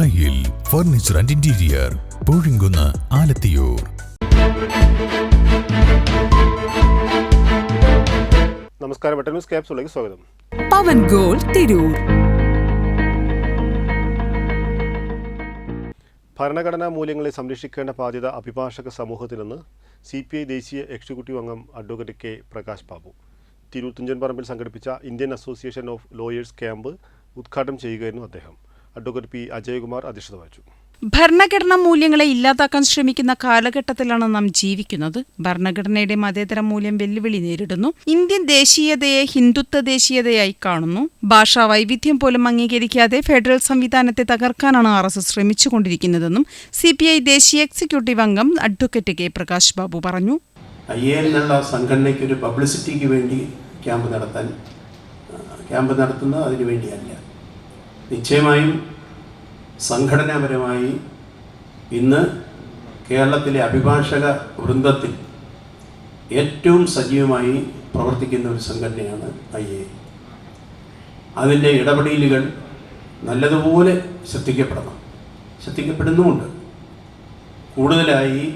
ദായിൽ furniture and interior Poozhinkunnu Alathiyur. നമസ്കാരം news ക്യാപ്സിലേക്ക് സ്വാഗതം. പവൻ ഗോൾ തിരൂർ. ഭരണഘടനാ മൂല്യങ്ങളെ സംരക്ഷിക്കേണ്ട ബാധ്യത അഭിഭാഷക സമൂഹത്തിലെന്ന് സി പി ഐ ദേശീയ എക്സിക്യൂട്ടീവ് അംഗം അഡ്വക്കേറ്റ് കെ പ്രകാശ് ബാബു. തിരൂർ തുഞ്ചൻ പറമ്പിൽ സംഘടിപ്പിച്ച Indian association of lawyers camp ഉദ്ഘാടനം ചെയ്യുകയായിരുന്നു അദ്ദേഹം. അഡ്വക്കേറ്റ് പി അജയകുമാർ അധ്യക്ഷത വഹിച്ചു. ഭരണഘടനാ മൂല്യങ്ങളെ ഇല്ലാതാക്കാൻ ശ്രമിക്കുന്ന കാലഘട്ടത്തിലാണ് നാം ജീവിക്കുന്നത്. ഭരണഘടനയുടെ മതേതര മൂല്യം വെല്ലുവിളി നേരിടുന്നു. ഇന്ത്യൻ ദേശീയതയെ ഹിന്ദുത്വ ദേശീയതയായി കാണുന്നു. ഭാഷാ വൈവിധ്യം പോലും അംഗീകരിക്കാതെ ഫെഡറൽ സംവിധാനത്തെ തകർക്കാനാണ് ആർ എസ് എസ് ശ്രമിച്ചുകൊണ്ടിരിക്കുന്നതെന്നും സി പി ഐ ദേശീയ എക്സിക്യൂട്ടീവ് അംഗം അഡ്വക്കേറ്റ് കെ പ്രകാശ് ബാബു പറഞ്ഞു. ഐ എ എന്നുള്ള സംഘടനയ്ക്ക് ഒരു പബ്ലിസിറ്റിക്ക് വേണ്ടി ക്യാമ്പ് നടത്താൻ ക്യാമ്പ് നടത്തുന്നത് അതിനു വേണ്ടിയല്ല. നിശ്ചയമായും സംഘടനാപരമായി ഇന്ന് കേരളത്തിലെ അഭിഭാഷക വൃന്ദത്തിൽ ഏറ്റവും സജീവമായി പ്രവർത്തിക്കുന്ന ഒരു സംഘടനയാണ് ഐ എ. അതിന്റെ ഇടപെടലുകൾ നല്ലതുപോലെ ശ്രദ്ധിക്കപ്പെടണം. ശ്രദ്ധിക്കപ്പെടുന്നുമുണ്ട്. കൂടുതലായി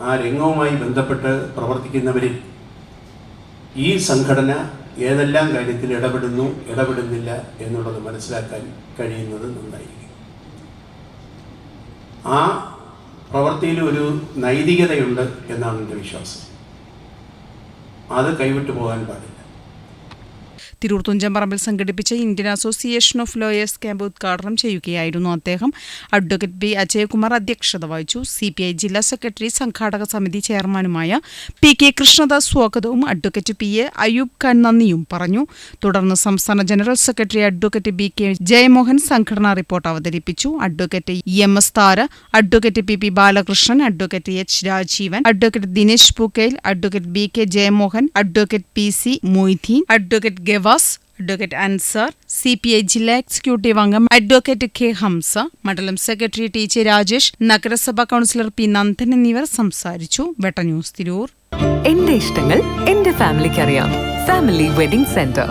ആ രംഗവുമായി ബന്ധപ്പെട്ട് പ്രവർത്തിക്കുന്നവരിൽ ഈ സംഘടന ഏതെല്ലാം കാര്യത്തിൽ ഇടപെടുന്നു ഇടപെടുന്നില്ല എന്നുള്ളത് മനസ്സിലാക്കാൻ കഴിയുന്നത് നന്നായിരിക്കും. ആ പ്രവൃത്തിയിൽ ഒരു നൈതികതയുണ്ട് എന്നാണ് എന്റെ വിശ്വാസം. അത് കൈവിട്ടു പോകാൻ പാടില്ല. തിരൂർ തുഞ്ചമ്പറമ്പിൽ സംഘടിപ്പിച്ച Indian association of lawyers camp ഉദ്ഘാടനം ചെയ്യുകയായിരുന്നു അദ്ദേഹം. അഡ്വക്കേറ്റ് ബി അജയകുമാർ അധ്യക്ഷത വഹിച്ചു. സി പി ഐ ജില്ലാ സെക്രട്ടറി സംഘാടക സമിതി ചെയർമാനുമായ പി കെ കൃഷ്ണദാസ് സ്വാഗതവും advocate P A Ayub Khan നന്ദിയും പറഞ്ഞു. തുടർന്ന് സംസ്ഥാന general secretary advocate B K Jayamohan സംഘടനാ റിപ്പോർട്ട് അവതരിപ്പിച്ചു. Advocate E M S Thara advocate P P Balakrishnan advocate H Rajeevan advocate Dinesh Pookkel advocate B K Jayamohan advocate P C Moideen advocate Gavas advocate Ansar C P I ജില്ലാ executive അംഗം advocate K Hamsa മണ്ഡലം secretary T J Rajesh നഗരസഭാ councillor P Nandan എന്നിവർ സംസാരിച്ചു. വെട്ടന്യൂസ് തിരൂർ. എന്റെ ഇഷ്ടങ്ങൾ എന്റെ ഫാമിലിക്ക് അറിയാം. Family wedding centre